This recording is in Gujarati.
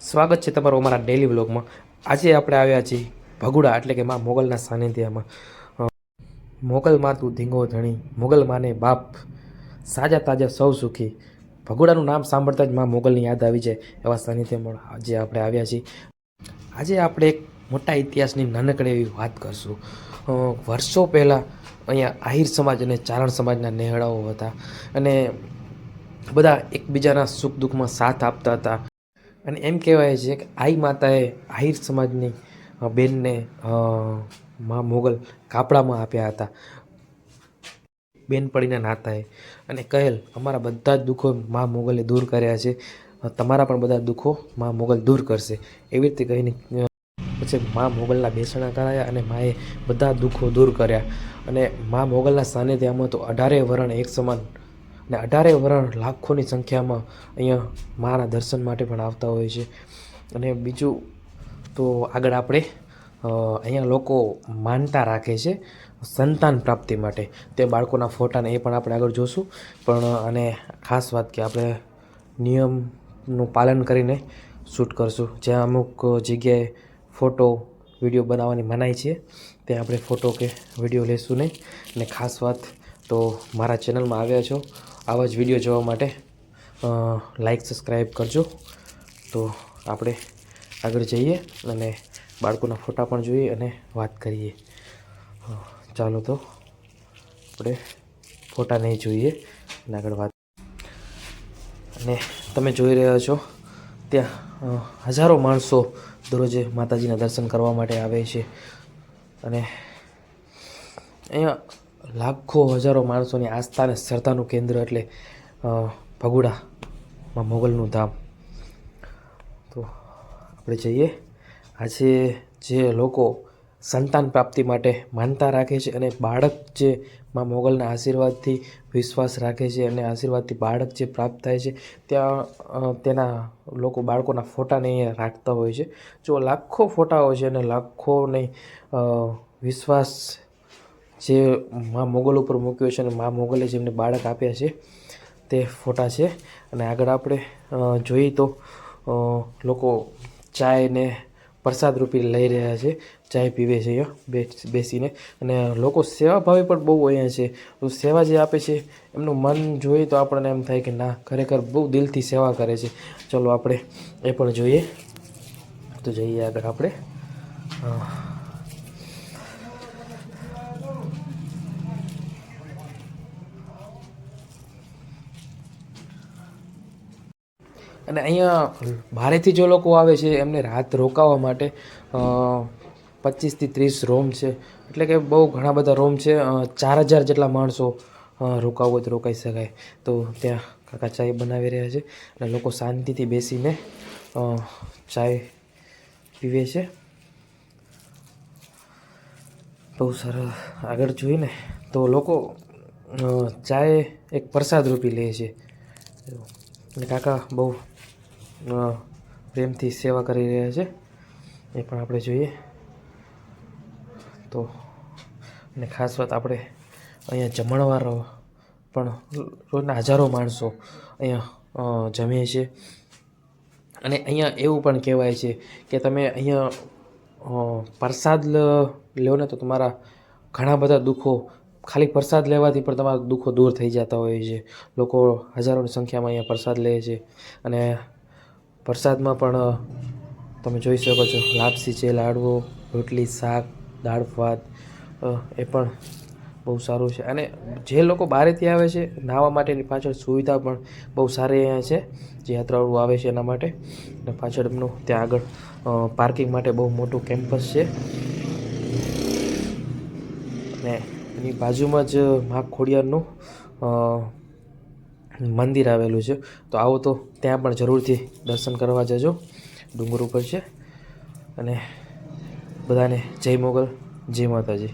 સ્વાગત છે તમારું અમારા ડેલી વ્લોગમાં આજે આપણે આવ્યા છીએ ભગુડા, એટલે કે માં મોગલના સાનિધ્યમાં. મોગલ માતું ધીંગો ધણી, મોગલ માને બાપ, સાજા તાજા સૌ સુખી. ભગુડાનું નામ સાંભળતા જ માં મોગલની યાદ આવી જાય એવા સાનિધ્યમાં આજે આપણે આવ્યા છીએ. આજે આપણે એક મોટા ઇતિહાસની નાનકડી એવી વાત કરશું. વર્ષો પહેલાં અહીંયા આહિર સમાજ અને ચારણ સમાજના નેહડાઓ હતા અને બધા એકબીજાના સુખ દુઃખમાં સાથ આપતા હતા. અને એમ કહેવાય છે કે આઈ માતાએ આહિર સમાજની બેનને મા મોગલ કાપડામાં આપ્યા હતા. બેનપણીના નાતાએ. અને કહેલ, અમારા બધા જ દુઃખો મા મોગલે દૂર કર્યા છે. તમારા પણ બધા દુઃખો મા મોગલ દૂર કરશે. એવી રીતે કહીને પછી મા મોગલના બેસણા કરાયા અને માએ બધા દુઃખો દૂર કર્યા. અને મા મોગલના સાનિધ્યમાં તો અઢારે વરણ એક સમાન અને અઢારે વરણ લાખોની સંખ્યામાં અહીંયા માના દર્શન માટે પણ આવતા હોય છે. અને બીજું તો આગળ આપણે અહીંયા લોકો માનતા રાખે છે સંતાન પ્રાપ્તિ માટે. તે બાળકોના ફોટાને એ પણ આપણે આગળ જોશું. પણ, અને ખાસ વાત કે આપણે નિયમનું પાલન કરીને શૂટ કરશું. જ્યાં અમુક જગ્યાએ ફોટો, વીડિયો બનાવવાની મનાઈ છે, ત્યાં આપણે ફોટો કે વીડિયો લેશું નહીં. અને ખાસ વાત તો મારા ચેનલમાં આવ્યા છો. આવા જ વીડિયો જોવા માટે લાઈક સબસ્ક્રાઈબ કરજો. તો આપણે આગળ જઈએ અને બાળકોના ફોટા પણ જોઈએ અને વાત કરીએ. ચાલો તો આપણે ફોટા નહીં જોઈએ અને આગળ વાત. અને તમે જોઈ રહ્યા છો, ત્યાં હજારો માણસો દરરોજે માતાજીના દર્શન કરવા માટે આવે છે. અને અહીંયા લાખો હજારો માણસોની આસ્થા અને શ્રદ્ધાનું કેન્દ્ર એટલે ભગુડામાં મોગલનું ધામ. તો આપણે જઈએ. આજે જે લોકો સંતાન પ્રાપ્તિ માટે માનતા રાખે છે અને બાળક જે માં મોગલના આશીર્વાદથી વિશ્વાસ રાખે છે અને આશીર્વાદથી બાળક જે પ્રાપ્ત થાય છે, ત્યાં તેના લોકો બાળકોના ફોટાને અહીંયા રાખતા હોય છે. જો લાખો ફોટા હોય છે અને લાખોને વિશ્વાસ જે મા મોગલ ઉપર મૂક્યો છે અને મા મોગલે જેમને બાળક આપ્યા છે, તે ફોટા છે. અને આગળ આપણે જોઈએ તો લોકો ચાયને પ્રસાદ રૂપી લઈ રહ્યા છે. ચાય પીવે છે અહીંયા બેસીને. અને લોકો સેવાભાવી પણ બહુ અહીંયા છે. તો સેવા જે આપે છે, એમનું મન જોઈએ તો આપણને એમ થાય કે ના, ખરેખર બહુ દિલથી સેવા કરે છે. ચલો આપણે એ પણ જોઈએ. તો જઈએ આગળ આપણે. અને અહીંયા બહારેથી જો લોકો આવે છે, એમને રાત રોકાવા માટે પચીસથી ત્રીસ રૂમ છે. એટલે કે બહુ ઘણા બધા રૂમ છે ચાર હજાર જેટલા માણસો રોકાવું તો રોકાઈ શકાય. તો ત્યાં કાકા ચાય બનાવી રહ્યા છે અને લોકો શાંતિથી બેસીને ચાય પીવે છે. બહુ સરસ. આગળ જોઈને તો લોકો ચાય એક પ્રસાદ રૂપી લે છે. અને કાકા બહુ પ્રેમથી સેવા કરી રહ્યા છે. એ પણ આપણે જોઈએ. તો, અને ખાસ વાત આપણે અહીંયા જમણવાર પણ રોજના હજારો માણસો અહીંયા જમે છે અને અહીંયા એવું પણ કહેવાય છે કે તમે અહીંયા પ્રસાદ લો ને તો તમારા ઘણા બધા દુઃખો, ખાલી પ્રસાદ લેવાથી પણ તમારા દુઃખો દૂર થઈ જતા હોય છે. લોકો હજારોની સંખ્યામાં અહીંયા પ્રસાદ લે છે. અને પ્રસાદમાં પણ તમે જોઈ શકો છો, લાપસી છે, લાડવો, રોટલી, શાક, દાળ, ભાત એ પણ બહુ સારું છે. અને જે લોકો બહારેથી આવે છે નાહવા માટેની પાછળ સુવિધા પણ બહુ સારી અહીંયા છે, જે યાત્રાળુ આવે છે એના માટે. અને પાછળ એમનું ત્યાં આગળ પાર્કિંગ માટે બહુ મોટું કેમ્પસ છે. અને એની બાજુમાં જ મા ખોડિયારનું મંદિર આવેલું છે. તો આવો તો ત્યાં પણ જરૂરથી દર્શન કરવા જજો. ડુંગર ઉપર છે. અને બધાને જય મોગલ, જય માતાજી.